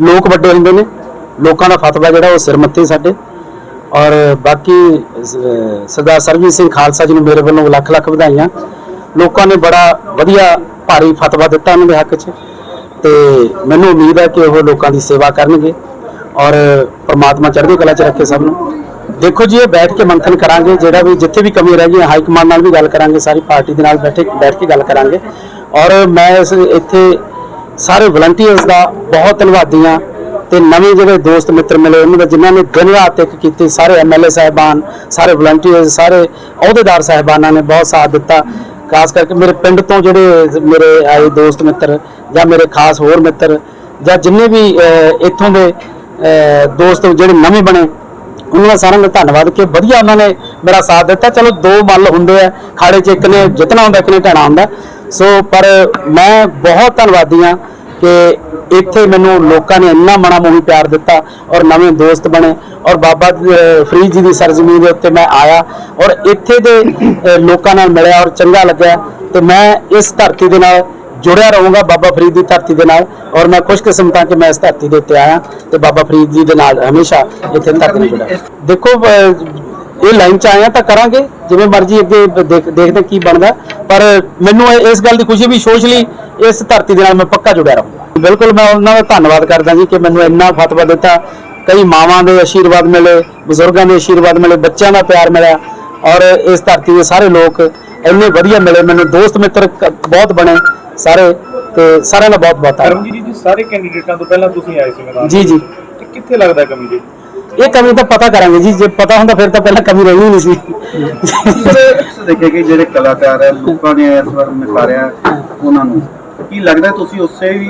ਲੋਕ ਵੱਡੇ ਹੁੰਦੇ ਨੇ। ਲੋਕਾਂ ਦਾ ਫਤਵਾ ਜਿਹੜਾ ਉਹ ਸਿਰ ਮੱਥੇ ਸਾਡੇ। ਔਰ ਬਾਕੀ ਸਰਦਾਰ ਸਰਜੀਤ ਸਿੰਘ ਖਾਲਸਾ ਜੀ ਨੂੰ ਮੇਰੇ ਵੱਲੋਂ ਲੱਖ ਲੱਖ ਵਧਾਈਆਂ। ਲੋਕਾਂ ਨੇ ਬੜਾ ਵਧੀਆ ਭਾਰੀ ਫਤਵਾ ਦਿੱਤਾ ਉਹਨਾਂ ਦੇ ਹੱਕ 'ਚ। ਤੇ ਮੈਨੂੰ ਉਮੀਦ ਹੈ ਕਿ ਉਹ ਲੋਕਾਂ ਦੀ ਸੇਵਾ ਕਰਨਗੇ। ਔਰ ਪਰਮਾਤਮਾ ਚੜ੍ਹਦੀ ਕਲਾ 'ਚ ਰੱਖੇ ਸਭ ਨੂੰ। ਦੇਖੋ ਜੀ, ਇਹ ਬੈਠ ਕੇ ਮੰਥਨ ਕਰਾਂਗੇ। ਜਿਹੜਾ ਵੀ ਜਿੱਥੇ ਵੀ ਕਮੀ ਰਹਿ ਗਈ, ਹਾਈ ਕਮਾਂਡ ਨਾਲ ਵੀ ਗੱਲ ਕਰਾਂਗੇ। ਸਾਰੀ ਪਾਰਟੀ ਦੇ ਨਾਲ ਬੈਠੇ, ਬੈਠ ਕੇ ਗੱਲ ਕਰਾਂਗੇ। ਔਰ ਮੈਂ ਇਸ, ਇੱਥੇ ਸਾਰੇ ਵਲੰਟੀਅਰਸ ਦਾ ਬਹੁਤ ਧੰਨਵਾਦੀ ਹਾਂ ਤੇ ਨਵੇਂ ਜਿਹੜੇ ਦੋਸਤ ਮਿੱਤਰ ਮਿਲੇ, ਉਹਨਾਂ ਦਾ ਜਿਨ੍ਹਾਂ ਨੇ ਦਿਨ ਰਾਤ ਇੱਕ ਕੀਤੀ, ਸਾਰੇ ਐਮਐਲਏ ਸਾਹਿਬਾਨ, ਸਾਰੇ ਵਲੰਟੀਅਰਸ ਸਾਰੇ ਅਹੁਦੇਦਾਰ ਸਾਹਿਬਾਨਾਂ ਨੇ ਬਹੁਤ ਸਾਥ ਦਿੱਤਾ। ਖਾਸ ਕਰਕੇ ਮੇਰੇ ਪਿੰਡ ਤੋਂ ਜਿਹੜੇ ਮੇਰੇ ਆਏ ਦੋਸਤ ਮਿੱਤਰ ਜਾਂ ਮੇਰੇ ਖਾਸ ਹੋਰ ਮਿੱਤਰ ਜਾਂ ਜਿੰਨੇ ਵੀ ਇੱਥੋਂ ਦੇ ਦੋਸਤ ਜਿਹੜੇ ਨਵੇਂ ਬਣੇ, ਉਹਨਾਂ ਦਾ ਸਾਰਿਆਂ ਦਾ ਧੰਨਵਾਦ ਕਿ ਵਧੀਆ ਉਹਨਾਂ ਨੇ ਮੇਰਾ ਸਾਥ ਦਿੱਤਾ। ਚਲੋ, ਦੋ ਮੱਲ ਹੁੰਦੇ ਆ, ਖਾੜੇ 'ਚ ਇੱਕ ਨੇ ਜਿੱਤਣਾ ਹੁੰਦਾ, ਇੱਕ ਨੇ ਢਾਣਾ ਹੁੰਦਾ। ਸੋ, ਪਰ ਮੈਂ ਬਹੁਤ ਧੰਨਵਾਦੀ ਹਾਂ ਕਿ ਇੱਥੇ ਮੈਨੂੰ ਲੋਕਾਂ ਨੇ ਇੰਨਾ ਮਣਾ ਮੋਹੀ ਪਿਆਰ ਦਿੱਤਾ ਔਰ ਨਵੇਂ ਦੋਸਤ ਬਣੇ ਔਰ ਬਾਬਾ ਫਰੀਦ ਜੀ ਦੀ ਸਰਜ਼ਮੀਨ ਦੇ ਉੱਤੇ ਮੈਂ ਆਇਆ ਔਰ ਇੱਥੇ ਦੇ ਲੋਕਾਂ ਨਾਲ ਮਿਲਿਆ ਔਰ ਚੰਗਾ ਲੱਗਿਆ ਤੇ ਮੈਂ ਇਸ ਧਰਤੀ ਦੇ ਨਾਲ ਜੁੜਿਆ ਰਹੂੰਗਾ, ਬਾਬਾ ਫਰੀਦ ਦੀ ਧਰਤੀ ਦੇ ਨਾਲ ਔਰ ਮੈਂ ਖੁਸ਼ਕਿਸਮਤ ਹਾਂ ਕਿ ਮੈਂ ਇਸ ਧਰਤੀ ਦੇ ਉੱਤੇ ਆਇਆ ਤੇ ਬਾਬਾ ਫਰੀਦ ਜੀ ਦੇ ਨਾਲ ਹਮੇਸ਼ਾ ਇੱਥੇ ਧਰਤੀ ਜੁੜਿਆ। ਦੇਖੋ ਇਹ ਲਾਈਨ ਚ ਆਇਆ ਤਾਂ ਕਰਾਂਗੇ ਜਿਵੇਂ ਮਰਜ਼ੀ ਅੱਗੇ ਦੇਖ- ਦੇਖਦੇ ਕੀ ਬਣਦਾ। ਪਰ ਮੈਨੂੰ ਇਸ ਗੱਲ ਦੀ ਖੁਸ਼ੀ ਵੀ ਸੋਸ਼ਲੀ ਇਸ ਧਰਤੀ ਦੇ ਨਾਲ ਮੈਂ ਪੱਕਾ ਜੁੜਿਆ ਰਹੂੰਗਾ। ਬਿਲਕੁਲ ਮੈਂ ਉਹਨਾਂ ਦਾ ਧੰਨਵਾਦ ਕਰਦਾ ਜੀ ਕਿ ਮੈਨੂੰ ਇੰਨਾ ਫਤਵਾ ਦਿੱਤਾ। ਕਈ ਮਾਵਾਂ ਦੇ ਆਸ਼ੀਰਵਾਦ ਮਿਲੇ ਬਜ਼ੁਰਗਾਂ ਦੇ ਆਸ਼ੀਰਵਾਦ ਮਿਲੇ ਬੱਚਿਆਂ ਦਾ ਪਿਆਰ ਮਿਲਿਆ ਔਰ ਇਸ ਧਰਤੀ ਦੇ ਸਾਰੇ ਲੋਕ ਇੰਨੇ ਵਧੀਆ ਮਿਲੇ। ਮੈਨੂੰ ਦੋਸਤ ਮਿੱਤਰ ਬਹੁਤ ਬਣੇ ਸਾਰੇ ਤੇ ਸਾਰਿਆਂ ਦਾ ਬਹੁਤ ਬਹੁਤ ਧੰਨਵਾਦ। ਕਰਮਜੀਤ ਜੀ ਸਾਰੇ ਕੈਂਡੀਡੇਟਾਂ ਤੋਂ ਪਹਿਲਾਂ ਤੁਸੀਂ ਆਏ ਸੀ ਮੈਦਾਨ ਜੀ ਜੀ। ਕਿੱਥੇ ਲੱਗਦਾ ਕਮੀ ਜੀ ਇਹ ਕਮੀ ਤਾਂ ਪਤਾ ਕਰਾਂਗੇ ਜੀ ਜੇ ਪਤਾ ਹੁੰਦਾ ਫਿਰ ਤਾਂ ਪਹਿਲਾਂ ਕਮੀ ਰਹੀ ਨਹੀਂ ਸੀ। ਦੇਖਿਆ ਕਿ ਜਿਹੜੇ ਕਲਾਕਾਰ ਹੈ ਲੋਕਾਂ ਨੇ ਇਸ ਵਾਰ ਨਕਾਰਿਆ ਉਹਨਾਂ ਨੂੰ ਕੀ ਲੱਗਦਾ ਤੁਸੀਂ ਉਸੇ ਵੀ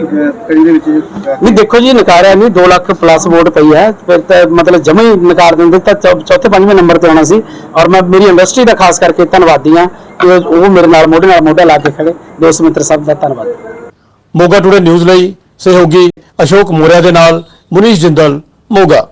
ਕੜੀ ਦੇ ਵਿੱਚ ਨਹੀਂ ਦੇਖੋ ਜੀ ਨਕਾਰਿਆ ਨਹੀਂ 2 ਲੱਖ ਪਲੱਸ ਵੋਟ ਪਈ ਹੈ। ਫਿਰ ਤਾਂ ਮਤਲਬ ਜਮਾ ਹੀ ਨਕਾਰ ਦਿੰਦੇ ਤਾਂ ਚੌਥੇ ਪੰਜਵੇਂ ਨੰਬਰ ਤੇ ਆਉਣਾ ਸੀ। ਔਰ ਮੈਂ ਮੇਰੀ ਇੰਡਸਟਰੀ ਦਾ ਖਾਸ ਕਰਕੇ ਧੰਨਵਾਦੀ ਹਾਂ ਕਿ ਉਹ ਉਹ ਮੇਰੇ ਨਾਲ ਮੋਢੇ ਨਾਲ ਮੋਢਾ ਲਾ ਕੇ ਖੜੇ। ਦੋਸਤ ਮਿੱਤਰ ਸਭ ਦਾ ਧੰਨਵਾਦ। ਮੋਗਾ ਟੂਡੇ ਨਿਊਜ਼ ਲਈ ਸਹਿਯੋਗੀ ਅਸ਼ੋਕ ਮੋਰਿਆ ਦੇ ਨਾਲ ਮੁਨੀਸ਼ ਜਿੰਦਲ ਮੋਗਾ।